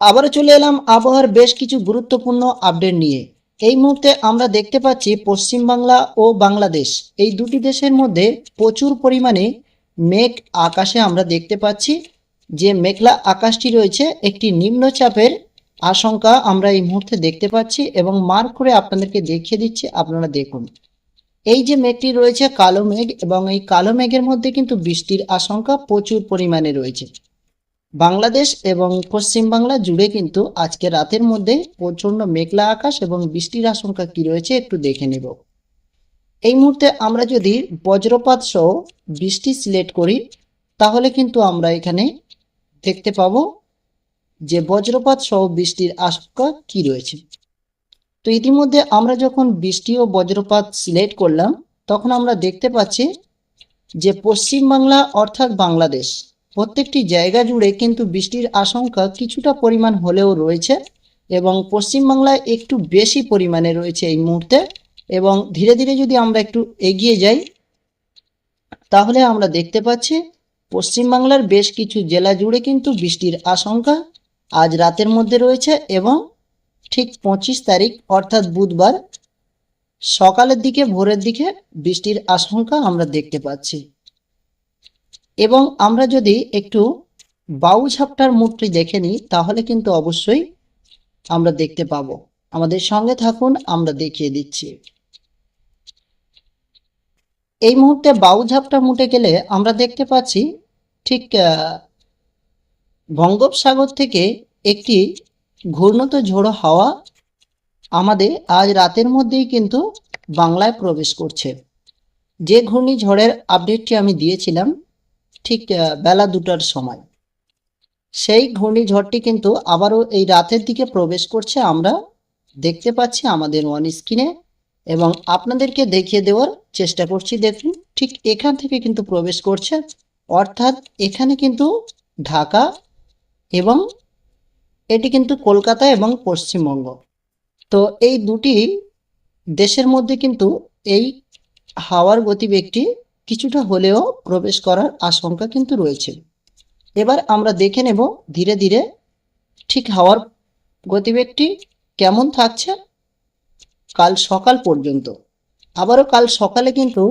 আবারও চলে এলাম আবহাওয়ার বেশ কিছু গুরুত্বপূর্ণ আপডেট নিয়ে। এই মুহূর্তে আমরা দেখতে পাচ্ছি পশ্চিমবাংলা ও বাংলাদেশ। এই দুটি দেশের মধ্যে প্রচুর পরিমাণে মেঘ আকাশে আমরা দেখতে পাচ্ছি। যে মেঘলা আকাশটি রয়েছে, একটি নিম্নচাপের আশঙ্কা আমরা এই মুহূর্তে দেখতে পাচ্ছি এবং মার্ক করে আপনাদেরকে দেখিয়ে দিচ্ছি, আপনারা দেখুন। এই যে মেঘটি রয়েছে, কালো মেঘ এবং এই কালো মেঘের মধ্যে কিন্তু বৃষ্টির আশঙ্কা প্রচুর পরিমাণে রয়েছে। বাংলাদেশ এবং পশ্চিমবাংলা জুড়ে কিন্তু আজকে রাতের মধ্যে প্রচণ্ড মেঘলা আকাশ এবং বৃষ্টির আশঙ্কা কি রয়েছে একটু দেখে নেব। এই মুহূর্তে আমরা যদি বজ্রপাত সহ বৃষ্টি সিলেক্ট করি, তাহলে কিন্তু আমরা এখানে দেখতে পাবো যে বজ্রপাত সহ বৃষ্টির আশঙ্কা কি রয়েছে। তো ইতিমধ্যে আমরা যখন বৃষ্টি ও বজ্রপাত সিলেক্ট করলাম, তখন আমরা দেখতে পাচ্ছি যে পশ্চিমবাংলা অর্থাৎ বাংলাদেশ প্রত্যেকটি জায়গা জুড়ে কিন্তু বৃষ্টির আশঙ্কা কিছুটা পরিমাণ হলেও রয়েছে এবং পশ্চিমবাংলায় একটু বেশি পরিমাণে রয়েছে এই মুহূর্তে এবং ধীরে ধীরে যদি আমরা একটু এগিয়ে যাই, তাহলে আমরা দেখতে পাচ্ছি পশ্চিমবাংলার বেশ কিছু জেলা জুড়ে কিন্তু বৃষ্টির আশঙ্কা আজ রাতের মধ্যে রয়েছে এবং ঠিক পঁচিশ তারিখ অর্থাৎ বুধবার সকালের দিকে ভোরের দিকে বৃষ্টির আশঙ্কা আমরা দেখতে পাচ্ছি। এবং আমরা যদি একটু বাউ ঝাপটার মুখটি দেখে নিই, তাহলে কিন্তু অবশ্যই আমরা দেখতে পাবো। আমাদের সঙ্গে থাকুন, আমরা দেখিয়ে দিচ্ছি। এই মুহূর্তে বাউ ঝাপটা মুটে গেলে আমরা দেখতে পাচ্ছি, ঠিক বঙ্গোপসাগর থেকে একটি ঘূর্ণত ঝোড়ো হাওয়া আমাদের আজ রাতের মধ্যেই কিন্তু বাংলায় প্রবেশ করছে। যে ঘূর্ণিঝড়ের আপডেটটি আমি দিয়েছিলাম ঠিক বেলা দুটার সময়। সেই ঘূর্ণিঝড়টি কিন্তু আবারও এই রাতের দিকে প্রবেশ করছে। আমরা দেখতে পাচ্ছি আমাদের ওয়ান স্ক্রিনে এবং আপনাদেরকে দেখিয়ে দেওয়ার চেষ্টা করছি। দেখুন, ঠিক এখান থেকে কিন্তু প্রবেশ করছে। অর্থাৎ এখানে কিন্তু ঢাকা এবং এটি কিন্তু কলকাতা এবং পশ্চিমবঙ্গ। তো এই দুটি দেশের মধ্যে কিন্তু এই হাওয়ার গতিবেগটি কিছুটা হলেও প্রবেশ করার আশঙ্কা কিন্তু রয়েছে। এবার আমরা দেখে নেব ধীরে ধীরে ঠিক হাওয়ার গতিবেগটি কেমন থাকছে কাল সকাল পর্যন্ত। আবারও কাল সকালে কিন্তু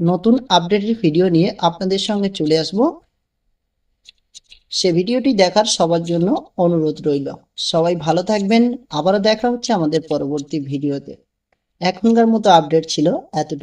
নতুন আপডেটের ভিডিও নিয়ে আপনাদের সঙ্গে চলে আসব। সে ভিডিওটি দেখার সবার জন্য অনুরোধ রইল। সবাই ভালো থাকবেন। আবারও দেখা হচ্ছে আমাদের পরবর্তী ভিডিওতে। এখনকার মতো আপডেট ছিল এতটুকু।